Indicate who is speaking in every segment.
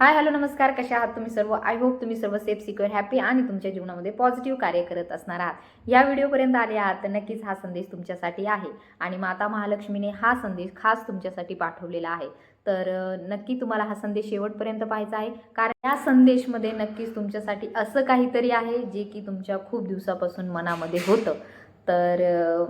Speaker 1: Hi hello नमस्कार. कशा आहात तुम्ही सर्व? आय होप तुम्ही सर्व सेफ सिक्युअर हॅपी आणि तुमच्या जीवनामध्ये पॉझिटिव्ह कार्य करत असणार आहात. या व्हिडिओपर्यंत आले आहात तर नक्कीच हा संदेश तुमच्यासाठी आहे आणि माता महालक्ष्मीने हा संदेश खास तुमच्यासाठी पाठवलेला आहे. तर नक्की तुम्हाला हा संदेश शेवटपर्यंत पाहायचा आहे. कारण या संदेशमध्ये नक्कीच तुमच्यासाठी असं काहीतरी आहे जे की तुमच्या खूप दिवसापासून मनामध्ये होतं. तर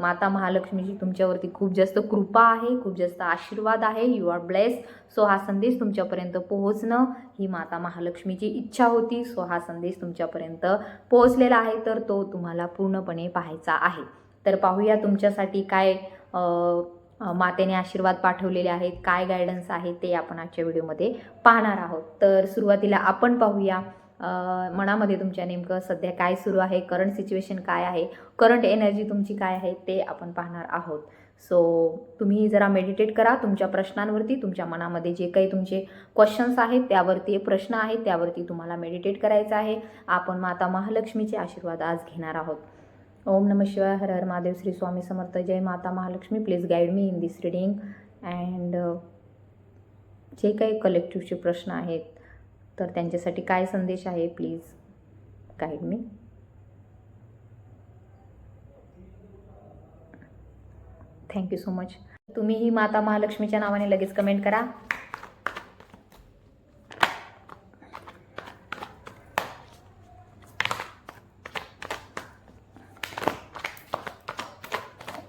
Speaker 1: माता महालक्ष्मीची तुमच्यावरती खूप जास्त कृपा आहे खूप जास्त आशीर्वाद आहे. यू आर ब्लेस सो हा संदेश तुमच्यापर्यंत पोहोचणं ही माता महालक्ष्मीची इच्छा होती. सो हा संदेश तुमच्यापर्यंत पोहोचलेला आहे तर तो तुम्हाला पूर्णपणे पाहायचा आहे. तर पाहूया तुमच्यासाठी काय मातेने आशीर्वाद पाठवलेले आहेत. काय गायडन्स आहे ते आपण आजच्या व्हिडिओमध्ये पाहणार आहोत. तर सुरुवातीला आपण पाहूया मनामध्ये तुमच्या नेमकं सध्या काय सुरू आहे करंट सिच्युएशन काय आहे करंट एनर्जी तुमची काय आहे ते आपण पाहणार आहोत. सो तुम्ही जरा मेडिटेट करा. तुमच्या प्रश्नांवरती तुमच्या मनामध्ये जे काही तुमचे क्वेश्चन्स आहेत त्यावरती प्रश्न आहेत त्यावरती तुम्हाला मेडिटेट करायचं आहे. आपण माता महालक्ष्मीचे आशीर्वाद आज घेणार आहोत. ओम नम शिवाय हर हर महादेव श्री स्वामी समर्थ जय माता Mahalakshmi. Please guide me in this reading and जे काही कलेक्टिव्हचे प्रश्न आहेत तर त्यांच्यासाठी काय संदेश आहे please guide me thank you so much तुम्ही ही माता महालक्ष्मीच्या नावाने लगेच कमेंट करा.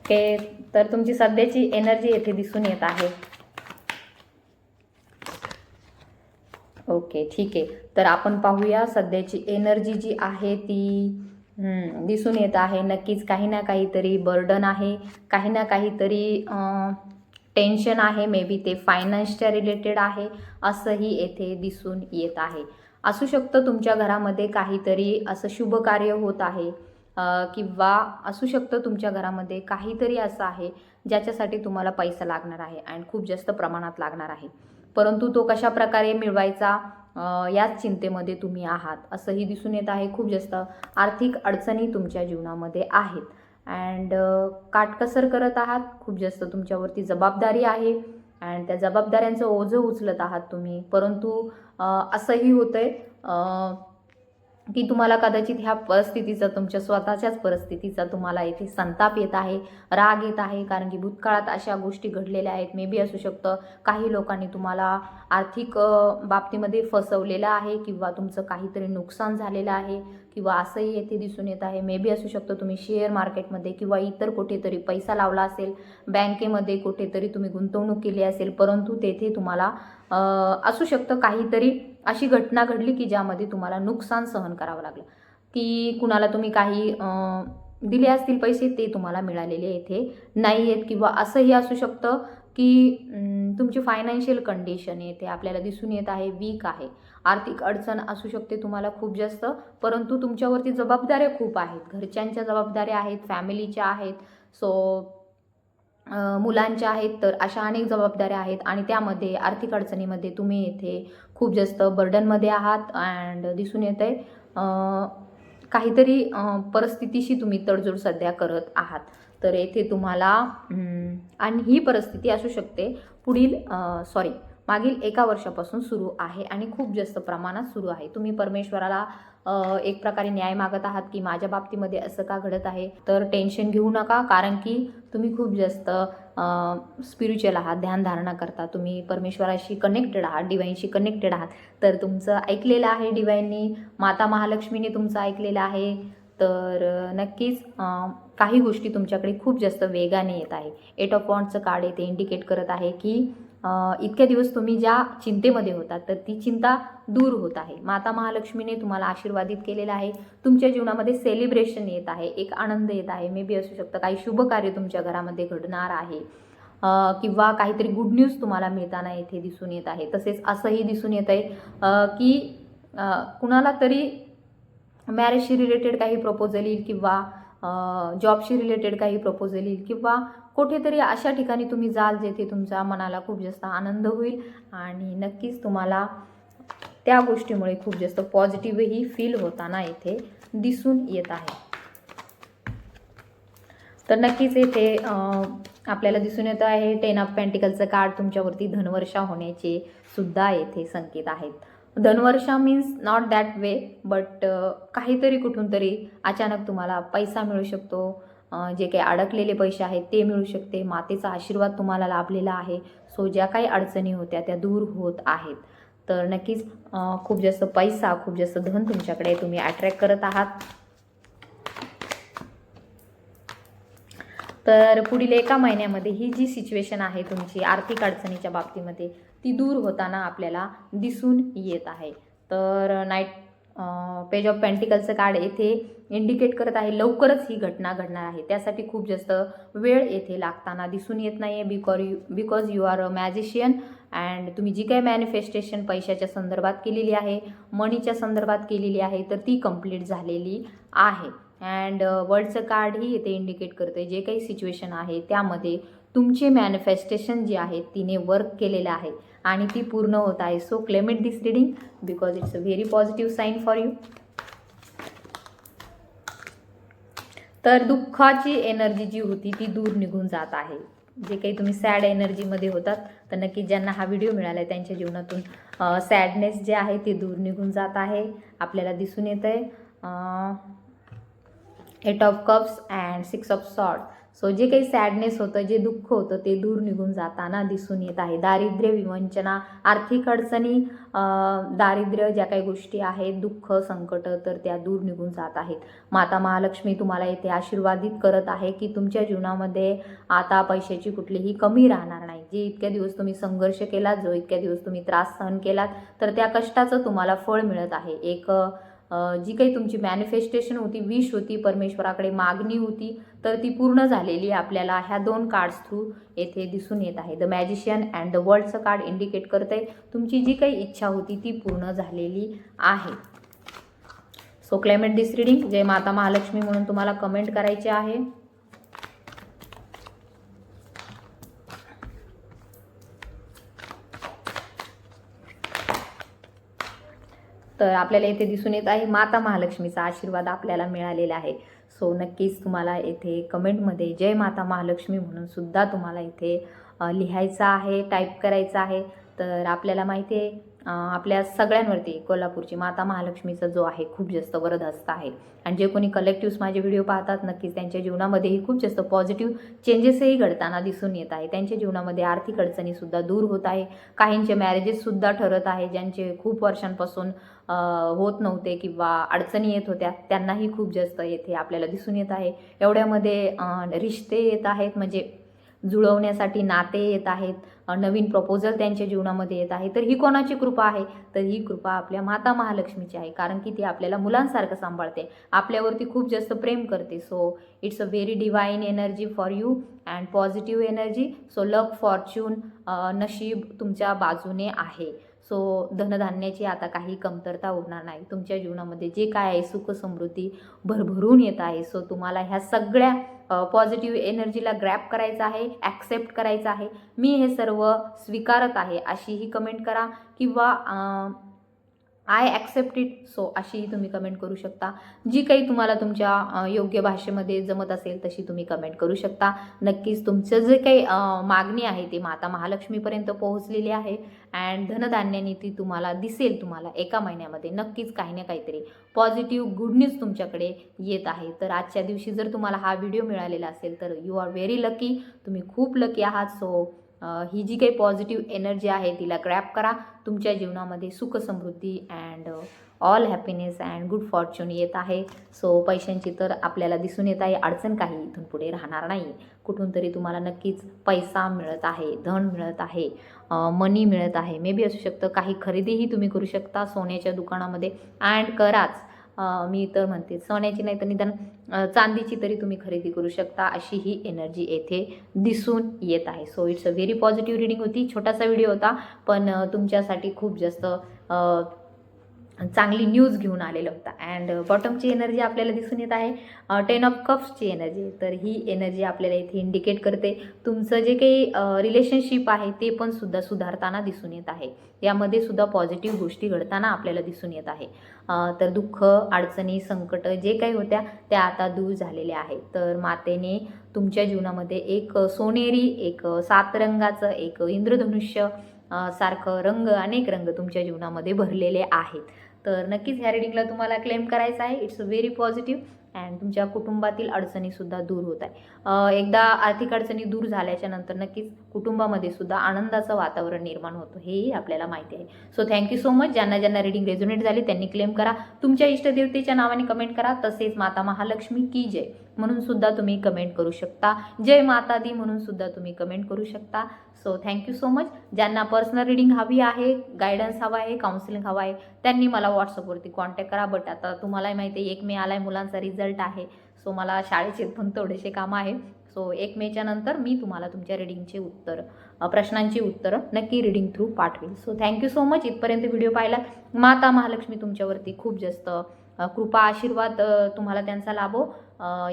Speaker 1: ओके तर तुमची सध्याची एनर्जी येथे दिसून येत आहे. ओके ठीक आहे. तर आपण पाहूया सध्याची एनर्जी जी आहे ती दिसून येत आहे. नक्कीच काही ना काहीतरी बर्डन आहे. काही ना काहीतरी टेन्शन आहे. मे बी ते फायनान्सच्या रिलेटेड आहे. असंही येथे दिसून येत आहे. असू शकतं तुमच्या घरामध्ये काहीतरी असं शुभ कार्य होत आहे. किंवा असू शकतं तुमच्या घरामध्ये काहीतरी असं आहे ज्याच्यासाठी तुम्हाला पैसा लागणार आहे अँड खूप जास्त प्रमाणात लागणार आहे. परंतु तो कशा प्रकारे मिळवायचा याच चिंतेमध्ये तुम्ही आहात असंही दिसून येत आहे. खूप जास्त आर्थिक अडचणी तुमच्या जीवनामध्ये आहेत. अँड काटकसर करत आहात. खूप जास्त तुमच्यावरती जबाबदारी आहे अँड त्या जबाबदाऱ्यांचं ओझं उचलत आहात तुम्ही. परंतु असंही होतं आहे की तुम्हाला कदाचित ह्या परिस्थितीचा तुमच्या स्वतःच्याच परिस्थितीचा तुम्हाला इथे संताप येत आहे राग येत आहे कारण की भूतकाळात अशा गोष्टी घडलेल्या आहेत. मे बी असू शकतं काही लोकांनी तुम्हाला आर्थिक बाबतीमध्ये फसवलेलं आहे किंवा तुमचं काहीतरी नुकसान झालेलं आहे किंवा असंही येथे दिसून येत आहे. मे बी असू शकतं तुम्ही शेअर मार्केटमध्ये किंवा इतर कुठेतरी पैसा लावला असेल बँकेमध्ये कुठेतरी तुम्ही गुंतवणूक केली असेल परंतु तेथे तुम्हाला असू शकतं काहीतरी अशी घटना घडली की ज्यामध्ये तुम्हाला नुकसान सहन करावं लागलं. की कुणाला तुम्ही काही दिले असतील पैसे ते तुम्हाला मिळालेले येथे नाही आहेत किंवा असंही असू शकतं की तुमची फायनान्शियल कंडिशन येते आपल्याला दिसून येत आहे वीक आहे. आर्थिक अडचण असू शकते तुम्हाला खूप जास्त परंतु तुमच्यावरती जबाबदाऱ्या खूप आहेत. घरच्यांच्या जबाबदाऱ्या आहेत फॅमिलीच्या आहेत. सो मुलांच्या आहेत तर अशा अनेक जबाबदाऱ्या आहेत आणि त्यामध्ये आर्थिक अडचणीमध्ये तुम्ही येथे खूप जास्त बर्डनमध्ये आहात अँड दिसून येत आहे काहीतरी परिस्थितीशी तुम्ही तडजोड सध्या करत आहात. तर येथे तुम्हाला आणि ही परिस्थिती असू शकते पुढील सॉरी मागील एका वर्षापासून सुरू आहे आणि खूप जास्त प्रमाणात सुरू आहे. तुम्ही परमेश्वराला एक प्रकारे न्याय मागत आहात की माझ्या बाबतीमध्ये असं का घडत आहे? तर टेन्शन घेऊ नका कारण की तुम्ही खूप जास्त स्पिरिच्युअल आहात ध्यानधारणा करता. तुम्ही परमेश्वराशी कनेक्टेड आहात डिवाईनशी कनेक्टेड आहात. तर तुमचं ऐकलेलं आहे डिवाईननी माता महालक्ष्मीने तुमचं ऐकलेलं आहे. तर नक्कीच काही गोष्टी तुमच्याकडे खूप जास्त वेगाने येत आहे. एट ऑफ पॉईंटचं कार्ड येते इंडिकेट करत आहे की इतक्या दिवस तुम्ही ज्या चिंतेमध्ये होता तर ती चिंता दूर होत आहे. माता महालक्ष्मीने तुम्हाला आशीर्वादित केलेलं आहे. तुमच्या जीवनामध्ये सेलिब्रेशन येत आहे. एक आनंद येत आहे. मे बी असू शकतं काही शुभ कार्य तुमच्या घरामध्ये घडणार आहे. किंवा काहीतरी गुड न्यूज तुम्हाला मिळताना येथे दिसून येत आहे. तसेच असंही दिसून येत आहे की कुणाला तरी मॅरेजशी रिलेटेड काही प्रपोजल येईल किंवा जॉबशी रिलेटेड काही प्रपोजल येईल किंवा कुठेतरी अशा ठिकाणी तुम्ही जाल जेथे तुमच्या मनाला खूप जास्त आनंद होईल आणि नक्कीच तुम्हाला त्या गोष्टीमुळे खूप जास्त पॉझिटिव्हही फील होताना येथे दिसून येत आहे. तर नक्कीच येथे आपल्याला दिसून येत आहे टेन ऑफ पॅन्टिकलचं कार्ड तुमच्यावरती धनवर्षा होण्याचे सुद्धा येथे संकेत आहेत. Dhanvarsha means not that way but काहीतरी कुठून तरी अचानक तुम्हाला पैसा मिळू शकतो. जे काही अडकलेले पैसे आहेत ते मिळू शकते. मातेचा आशीर्वाद तुम्हाला लाभलेला आहे. सो ज्या काही अडचणी होत्या त्या दूर होत आहेत. तर नक्कीच खूप जास्त पैसा खूप जास्त धन तुमच्याकडे तुम्ही अट्रॅक्ट करत आहात. तर पुढील एका महिन्यामध्ये ही जी सिच्युएशन आहे तुमची आर्थिक अडचणीच्या बाबतीमध्ये ती दूर होताना आपल्याला दिसून येत आहे. तर नाईट पेज ऑफ पेंटिकलचं कार्ड येथे इंडिकेट करत आहे लवकरच ही घटना घडणार आहे. त्यासाठी खूप जास्त वेळ येथे लागताना दिसून येत नाही आहे because you because you are a magician and तुम्ही जी काही मॅनिफेस्टेशन पैशाच्या संदर्भात केलेली आहे मनीच्या संदर्भात केलेली आहे तर ती कंप्लीट झालेली आहे. अँड वर्ल्डचं कार्डही इथे इंडिकेट करतं आहे जे काही सिच्युएशन आहे त्यामध्ये तुमचे मॅनिफेस्टेशन जे आहे तिने वर्क केलेलं आहे. आणि ती पूर्ण होत आहे. So claim it this reading because it's a very positive sign for you तर दुःखाची एनर्जी जी होती ती दूर निघून जात आहे. जे काही तुम्ही सॅड एनर्जीमध्ये होतात तर नक्की ज्यांना हा व्हिडिओ मिळाला आहे त्यांच्या जीवनातून uh, सॅडनेस जे आहे ते दूर निघून जात आहे. आपल्याला दिसून येतं आहे uh, eight of cups and six of sword. So जे काही सॅडनेस होतं जे दुःख होतं ते दूर निघून जाताना दिसून येत आहे. दारिद्र्य विवंचना आर्थिक अडचणी दारिद्र्य ज्या काही गोष्टी आहेत दुःख संकट तर त्या दूर निघून जात आहेत. माता महालक्ष्मी तुम्हाला येथे आशीर्वादित करत आहे की तुमच्या जीवनामध्ये आता पैशाची कुठलीही कमी राहणार नाही. जे इतक्या दिवस तुम्ही संघर्ष केलात जो इतक्या दिवस तुम्ही त्रास सहन केलात तर त्या कष्टाचं तुम्हाला फळ मिळत आहे. एक जी काही तुमची मॅनिफेस्टेशन होती विश होती परमेश्वराकडे मागणी होती तर ती पूर्ण झालेली आपल्याला. ह्या दोन कार्ड्स थ्रू येथे दिसून येत आहे. द मॅजिशियन अँड द वर्ल्डचं कार्ड इंडिकेट करत आहे तुमची जी काही इच्छा होती ती पूर्ण झालेली आहे. सो क्लायमेट दिस रिडिंग जय माता महालक्ष्मी म्हणून तुम्हाला कमेंट करायचे आहे. तर आपल्याला येथे दिसून येत आहे माता महालक्ष्मीचा आशीर्वाद आपल्याला मिळालेला आहे. सो नक्कीच तुम्हाला येथे कमेंटमध्ये जय माता महालक्ष्मी म्हणून सुद्धा तुम्हाला इथे लिहायचं आहे टाईप करायचं आहे. तर आपल्याला माहिती आहे आपल्या सगळ्यांवरती कोल्हापूरची माता महालक्ष्मीचा जो आहे खूप जास्त वरदहस्त आहे. आणि जे कोणी कलेक्टिव्स माझे व्हिडिओ पाहतात नक्कीच त्यांच्या जीवनामध्येही खूप जास्त पॉझिटिव्ह चेंजेसही घडताना दिसून येत आहे. त्यांच्या जीवनामध्ये आर्थिक अडचणीसुद्धा दूर होत आहे. काहींचे मॅरेजेससुद्धा ठरत आहे ज्यांचे खूप वर्षांपासून होत नव्हते किंवा अडचणी येत होत्या त्यांनाही खूप जास्त येथे आपल्याला दिसून येत आहे. एवढ्यामध्ये रिश्ते येत आहेत म्हणजे जुळवण्यासाठी नाते येत आहेत नवीन प्रपोजल त्यांच्या जीवनामध्ये येत आहे. तर ही कोणाची कृपा आहे? तर ही कृपा आपल्या माता महालक्ष्मीची आहे कारण की ती आपल्याला मुलांसारखं सांभाळते. आपल्यावरती खूप जास्त प्रेम करते. So it's a very divine energy for you and positive energy so luck fortune नशीब तुमच्या बाजूने आहे. सो धनधान्याची आता काही कमतरता उरणार नाही. तुमच्या जीवनामध्ये जे काय आहे सुख समृद्धी भरभरून येत आहे. सो तुम्हाला ह्या सगळ्या पॉझिटिव्ह एनर्जीला ग्रॅप करायचं आहे ॲक्सेप्ट करायचं आहे. मी हे सर्व स्वीकारत आहे अशी ही कमेंट करा किंवा आय ॲक्सेप्ट इट सो अशीही तुम्ही कमेंट करू शकता. जी काही तुम्हाला तुमच्या योग्य भाषेमध्ये जमत असेल तशी तुम्ही कमेंट करू शकता. नक्कीच तुमचं जे काही मागणी आहे ती माता महालक्ष्मीपर्यंत पोहोचलेली आहे. अँड धनधान्याने ती तुम्हाला दिसेल तुम्हाला एका महिन्यामध्ये. नक्कीच काही ना काहीतरी पॉझिटिव्ह गुड न्यूज तुमच्याकडे येत आहे. तर आजच्या दिवशी जर तुम्हाला हा व्हिडिओ मिळालेला असेल तर यू आर व्हेरी लकी तुम्ही खूप लकी आहात. सो ही जी काही पॉझिटिव्ह एनर्जी आहे तिला ग्रॅप करा. तुमच्या जीवनामध्ये सुख समृद्धी and all happiness and good fortune येत आहे. सो पैशांची तर आपल्याला दिसून येत आहे. अडचण काही इथून पुढे राहणार नाही. कुठून तरी तुम्हाला नक्कीच पैसा मिळत आहे धन मिळत आहे मनी मिळत आहे. मे बी असू शकतं काही खरेदीही तुम्ही करू शकता सोन्याच्या दुकानामध्ये. अँड कराच. मी तर म्हणते सोन्याची नाही तर निदान चांदीची तरी तुम्ही खरेदी करू शकता अशी ही एनर्जी येथे दिसून येत आहे. So it's a very positive reading होती छोटासा व्हिडिओ होता पण तुमच्यासाठी खूप जास्त चांगली न्यूज घेऊन आलेला होता. अँड बॉटमची एनर्जी आपल्याला दिसून येत आहे. टेन ऑफ कप्सची एनर्जी तर ही एनर्जी आपल्याला इथे इंडिकेट करते. तुमचं जे काही uh, रिलेशनशिप आहे ते पण सुद्धा सुधारताना दिसून येत आहे. यामध्ये सुद्धा पॉझिटिव्ह गोष्टी घडताना आपल्याला दिसून येत आहे. Uh, तर दुःख अडचणी संकट जे काही होत्या त्या आता दूर झालेल्या आहेत. तर मातेने तुमच्या जीवनामध्ये एक uh, सोनेरी एक सात रंगाचं एक इंद्रधनुष्य सारखं रंग अनेक रंग तुमच्या जीवनामध्ये भरलेले आहेत. तर नक्कीच ह्या रिडिंगला तुम्हाला क्लेम करायचं आहे. इट्स व्हेरी पॉझिटिव्ह अँड तुमच्या कुटुंबातील अडचणीसुद्धा दूर होत आहे एकदा आर्थिक अडचणी दूर झाल्याच्यानंतर नक्कीच कुटुंबामध्ये सुद्धा आनंदाचं वातावरण निर्माण होतं. हेही आपल्याला माहिती आहे. सो थँक्यू सो मच ज्यांना ज्यांना रिडिंग रेझोनेट झाली त्यांनी क्लेम करा. तुमच्या इष्टदेवतेच्या नावाने कमेंट करा. तसेच माता महालक्ष्मी की जय. म्हणून सुद्धा तुम्ही कमेंट करू शकता. जय माता दी म्हणून सुद्धा तुम्ही कमेंट करू शकता. So thank you so much ज्यांना पर्सनल रिडिंग हवी आहे गायडन्स हवा आहे काउन्सिलिंग हवं आहे त्यांनी मला व्हॉट्सअपवरती कॉन्टॅक्ट करा. बट आता तुम्हालाही माहिती आहे एक मे आला आहे मुलांचा रिझल्ट आहे. सो मला शाळेचे पण थोडेसे कामं आहे. सो एक मेच्या नंतर मी तुम्हाला तुमच्या रिडिंगचे उत्तर प्रश्नांची उत्तरं नक्की रिडिंग थ्रू पाठवेल. So thank you so much इथपर्यंत व्हिडिओ पाहिला. माता महालक्ष्मी तुमच्यावरती खूप जास्त कृपा आशीर्वाद तुम्हाला त्यांचा लाभो.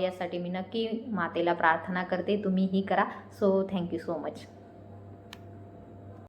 Speaker 1: यासाठी मी नक्की मातेला प्रार्थना करते. तुम्हीही करा. So thank you so much